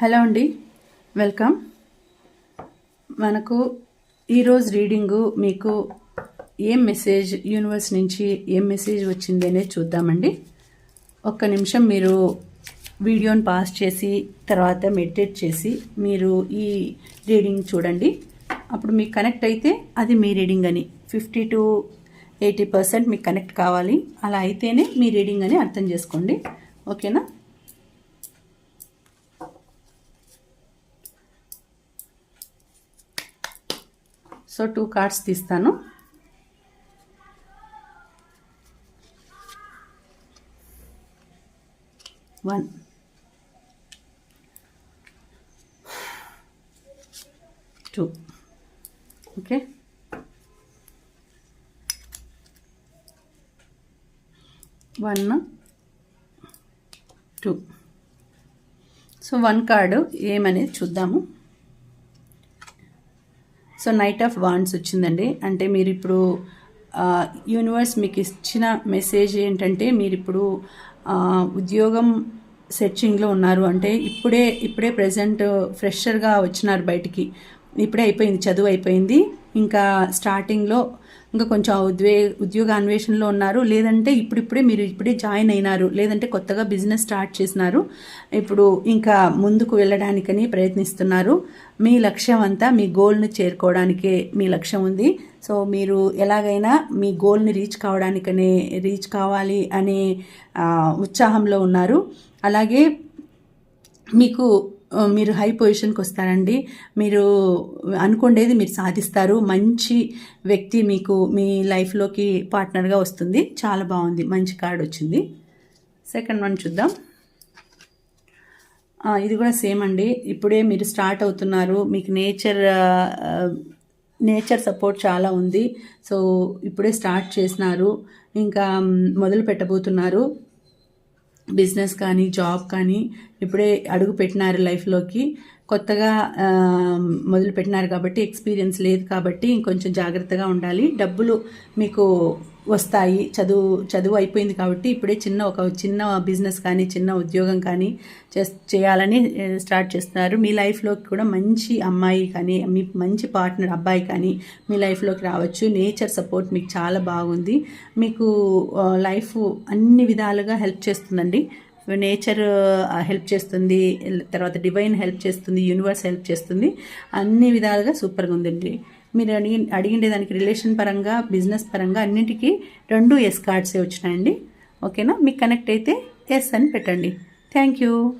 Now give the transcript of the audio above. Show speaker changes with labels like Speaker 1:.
Speaker 1: Hello అండి. Welcome. మనకు ఈరోజు రీడింగు మీకు ఏం మెసేజ్ యూనివర్స్ నుంచి ఏం మెసేజ్ వచ్చింది అనేది చూద్దామండి. ఒక్క నిమిషం మీరు వీడియోని పాస్ చేసి తర్వాత మెడిటేట్ చేసి మీరు ఈ రీడింగ్ చూడండి. అప్పుడు మీకు కనెక్ట్ అయితే అది మీ రీడింగ్ అని ఫిఫ్టీ టు ఎయిటీ పర్సెంట్ మీకు కనెక్ట్ కావాలి. అలా అయితేనే మీ రీడింగ్ అని అర్థం చేసుకోండి. ఓకేనా? సో టూ కార్డ్స్ తీస్తాను. One. Two. Okay. One. Two. So one card ఏమనేది చూద్దాము. సో నైట్ ఆఫ్ వాండ్స్ వచ్చిందండి. అంటే మీరు ఇప్పుడు యూనివర్స్ మీకు ఇచ్చిన మెసేజ్ ఏంటంటే మీరు ఇప్పుడు ఉద్యోగం సెర్చింగ్లో ఉన్నారు. అంటే ఇప్పుడే ఇప్పుడే ప్రజెంట్ ఫ్రెషర్గా వచ్చినారు బయటికి. ఇప్పుడే అయిపోయింది చదువు అయిపోయింది. ఇంకా స్టార్టింగ్లో ఇంకా కొంచెం ఉద్వే ఉద్యోగ అన్వేషణలో ఉన్నారు. లేదంటే ఇప్పుడిప్పుడే మీరు ఇప్పుడే జాయిన్ అయినారు. లేదంటే కొత్తగా బిజినెస్ స్టార్ట్ చేసినారు. ఇప్పుడు ఇంకా ముందుకు వెళ్ళడానికని ప్రయత్నిస్తున్నారు. మీ లక్ష్యం అంతా మీ గోల్ని చేరుకోవడానికే మీ లక్ష్యం ఉంది. సో మీరు ఎలాగైనా మీ గోల్ని రీచ్ కావడానికనే రీచ్ కావాలి అనే ఉత్సాహంలో ఉన్నారు. అలాగే మీకు మీరు హై పొజిషన్కి వస్తారండి. మీరు అనుకుండేది మీరు సాధిస్తారు. మంచి వ్యక్తి మీకు మీ లైఫ్లోకి పార్ట్నర్గా వస్తుంది. చాలా బాగుంది. మంచి కార్డ్ వచ్చింది. సెకండ్ వన్ చూద్దాం. ఇది కూడా సేమ్ అండి. ఇప్పుడే మీరు స్టార్ట్ అవుతున్నారు. మీకు నేచర్ నేచర్ సపోర్ట్ చాలా ఉంది. సో ఇప్పుడే స్టార్ట్ చేసినారు. ఇంకా మొదలు పెట్టబోతున్నారు బిజినెస్ కానీ జాబ్ కానీ ఇప్పుడే అడుగు పెట్టినారు లైఫ్లోకి కొత్తగా మొదలు పెట్టినారు కాబట్టి ఎక్స్పీరియన్స్ లేదు కాబట్టి ఇంకొంచెం జాగ్రత్తగా ఉండాలి. డబ్బులు మీకు వస్తాయి. చదువు చదువు అయిపోయింది కాబట్టి ఇప్పుడే చిన్న ఒక చిన్న బిజినెస్ కానీ చిన్న ఉద్యోగం కానీ చేయాలని స్టార్ట్ చేస్తున్నారు. మీ లైఫ్లోకి కూడా మంచి అమ్మాయి కానీ మీ మంచి పార్ట్నర్ అబ్బాయి కానీ మీ లైఫ్లోకి రావచ్చు. నేచర్ సపోర్ట్ మీకు చాలా బాగుంది. మీకు లైఫ్ అన్ని విధాలుగా హెల్ప్ చేస్తుందండి. నేచర్ హెల్ప్ చేస్తుంది తర్వాత డివైన్ హెల్ప్ చేస్తుంది యూనివర్స్ హెల్ప్ చేస్తుంది అన్ని విధాలుగా సూపర్గా ఉందండి. మీరు అడిగి అడిగిండే దానికి రిలేషన్ పరంగా బిజినెస్ పరంగా అన్నింటికి రెండు ఎస్ కార్డ్సే వచ్చినాయండి. ఓకేనా? మీకు కనెక్ట్ అయితే ఎస్ అని పెట్టండి. Thank you